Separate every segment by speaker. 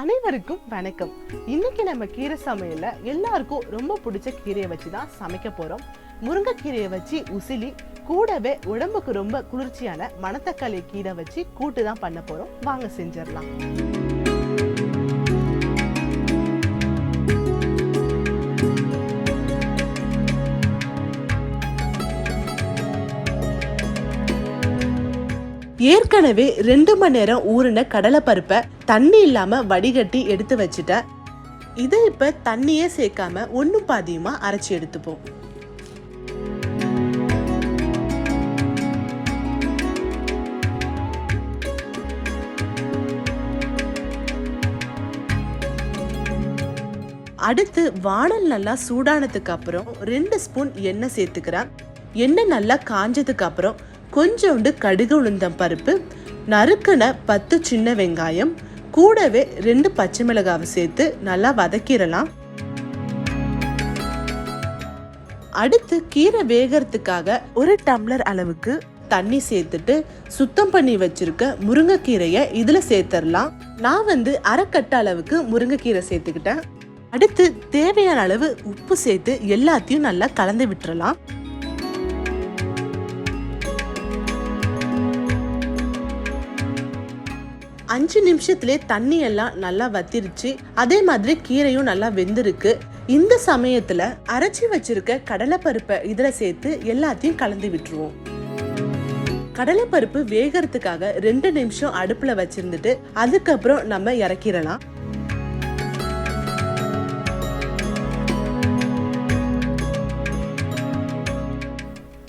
Speaker 1: அனைவருக்கும் வணக்கம். இன்னைக்கு நம்ம கீரை சமையல்ல எல்லாருக்கும் ரொம்ப பிடிச்ச கீரையை வச்சு தான் சமைக்க போறோம். முருங்கைக்கீரையை வச்சு உசிலி கூடவே உடம்புக்கு ரொம்ப குளிர்ச்சியான மணத்தக்காளி கீரை வச்சு கூட்டு தான் பண்ண போறோம். வாங்க செஞ்சிடலாம். ஏற்கனவே ரெண்டு மணி நேரம் ஊறின கடலைப்பருப்பை தண்ணி இல்லாமல் வடிகட்டி எடுத்து வச்சுட்டேன் இதை இப்போ தண்ணியே சேர்க்காம ஒன்றும் பாதியுமா அரைச்சி எடுத்துப்போம். அடுத்து வானல் நல்லா சூடானதுக்கு அப்புறம் ரெண்டு ஸ்பூன் எண்ணெய் சேர்த்துக்கிறேன். எண்ணெய் நல்லா காஞ்சதுக்கு அப்புறம் கொஞ்சோண்டு கடுகு உளுந்தம் பருப்பு நறுக்கின பத்து சின்ன வெங்காயம் கூடவே ரெண்டு பச்சை மிளகாவை சேர்த்து நல்லா வதக்கிடலாம். அடுத்து கீரை வேகிறதுக்காக ஒரு டம்ளர் அளவுக்கு தண்ணி சேர்த்துட்டு சுத்தம் பண்ணி வச்சிருக்க முருங்கைக்கீரையை இதில் சேர்த்துடலாம் நான் வந்து அரைக்கட்ட அளவுக்கு முருங்கைக்கீரை சேர்த்துக்கிட்டேன். அடுத்து தேவையான அளவு உப்பு சேர்த்து எல்லாத்தையும் நல்லா கலந்து விட்டுறலாம். அஞ்சு நிமிஷத்துலேயே தண்ணி எல்லாம் நல்லா வத்திருச்சு. அதே மாதிரி கீரையும் நல்லா வெந்திருக்கு. இந்த சமயத்துல அரைச்சி வச்சிருக்க கடலைப்பருப்பை இதுல சேர்த்து எல்லாத்தையும் கலந்து விட்டுருவோம். கடலைப்பருப்பு வேகறதுக்காக ரெண்டு நிமிஷம் அடுப்புல வச்சிருந்துட்டு அதுக்கப்புறம் நம்ம இறக்கிடலாம்.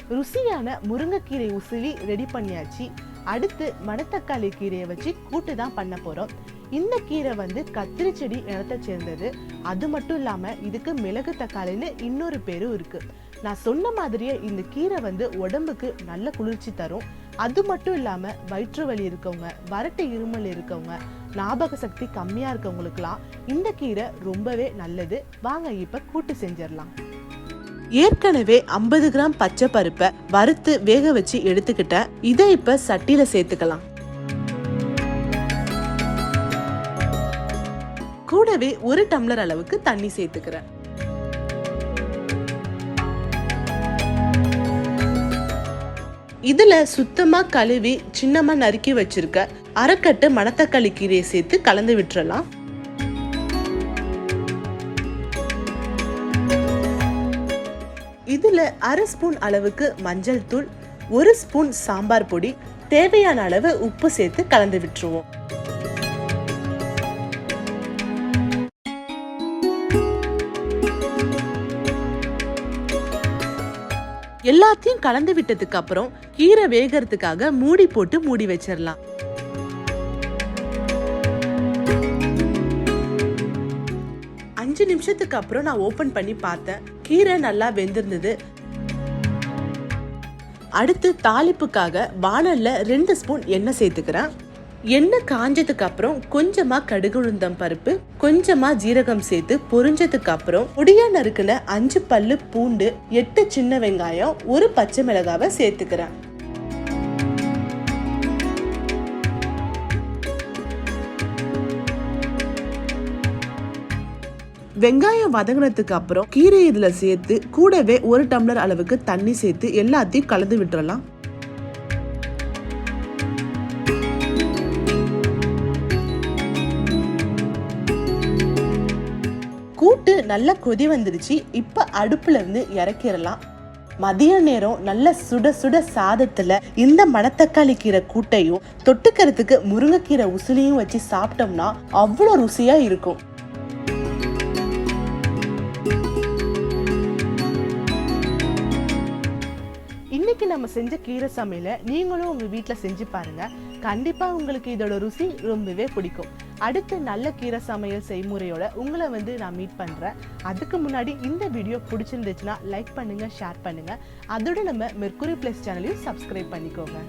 Speaker 1: ருசியான முருங்கைக்கீரை உசிலி ரெடி பண்ணியாச்சு. அடுத்து மணத்தக்காளி கீரையை வச்சு கூட்டு தான் பண்ண போகிறோம் இந்த கீரை வந்து கத்திரி செடி இனத்தை சேர்ந்தது. அது மட்டும் இல்லாமல் இதுக்கு மிளகு தக்காளின்னு இன்னொரு பேரும் இருக்குது நான் சொன்ன மாதிரியே இந்த கீரை வந்து உடம்புக்கு நல்ல குளிர்ச்சி தரும். அது மட்டும் இல்லாமல் வயிற்று வலி இருக்கவங்க வறட்டு இருமல் இருக்கவங்க ஞாபக சக்தி கம்மியாக இருக்கவங்களுக்கெல்லாம் இந்த கீரை ரொம்பவே நல்லது. வாங்க இப்போ கூட்டு செஞ்சிடலாம். ஏற்கனவே ஐம்பது கிராம் பச்சை பருப்பை வறுத்து வேக வச்சு எடுத்துக்கிட்டேன் இதை இப்ப சட்டியில சேர்த்துக்கலாம். கூடவே ஒரு டம்ளர் அளவுக்கு தண்ணி சேர்த்துக்கிறேன். இதுல சுத்தமா கழுவி சின்னமா நறுக்கி வச்சிருக்க அரைக்கட்டு மணத்தக்காளி கீரையை சேர்த்து கலந்து விட்டுறலாம். இதுல அரை ஸ்பூன் அளவுக்கு மஞ்சள் தூள் ஒரு ஸ்பூன் சாம்பார் பொடி தேவையான அளவு உப்பு சேர்த்து கலந்து விட்டுருவோம். எல்லாத்தையும் கலந்து விட்டதுக்கு அப்புறம் கீரை வேகறதுக்காக மூடி போட்டு மூடி வச்சிடலாம் அஞ்சு நிமிஷத்துக்கு அப்புறம் நான் ஓபன் பண்ணி பார்த்தேன். கீரை நல்லா வெந்திருந்தது. அடுத்து தாளிப்புக்காக வானல்ல ரெண்டு ஸ்பூன் எண்ணெய் சேர்த்துக்கிறேன். எண்ணெய் காஞ்சதுக்கு அப்புறம் கொஞ்சமா கடுகு உளுந்தம் பருப்பு கொஞ்சமா ஜீரகம் சேர்த்து பொரிஞ்சதுக்கு அப்புறம் பொடியா நறுக்குன அஞ்சு பல்லு பூண்டு எட்டு சின்ன வெங்காயம் ஒரு பச்சை மிளகாவை சேர்த்துக்கிறேன். வெங்காயம் வதங்கினதுக்கு அப்புறம் கீரை இதுல சேர்த்து கூடவே ஒரு டம்ளர் அளவுக்கு தண்ணி சேர்த்து எல்லாத்தையும் கலந்து விட்டுறலாம். கூட்டு நல்லா கொதி வந்துருச்சு. இப்போ அடுப்புல இருந்து இறக்கிடலாம். மதிய நேரம் நல்ல சுட சுட சாதத்துல இந்த மணத்தக்காளி கீரை கூட்டையும் தொட்டுக்கிறதுக்கு முருங்கைக்கீரை உசிலியும் வச்சு சாப்பிட்டோம்னா அவ்வளோ ருசியா இருக்கும். இன்னைக்கு நம்ம செஞ்ச கீரை சமையலை நீங்களும் உங்கள் வீட்டில் செஞ்சு பாருங்கள் கண்டிப்பாக உங்களுக்கு இதோட ருசி ரொம்பவே பிடிக்கும். அடுத்து நல்ல கீரை சமையல் செய்முறையோட உங்களை வந்து நான் மீட் பண்ணுறேன் அதுக்கு முன்னாடி இந்த வீடியோ பிடிச்சிருந்துச்சுன்னா லைக் பண்ணுங்கள் ஷேர் பண்ணுங்கள் அதோட நம்ம மெர்குரி ப்ளஸ் சேனலையும் சப்ஸ்கிரைப் பண்ணிக்கோங்க.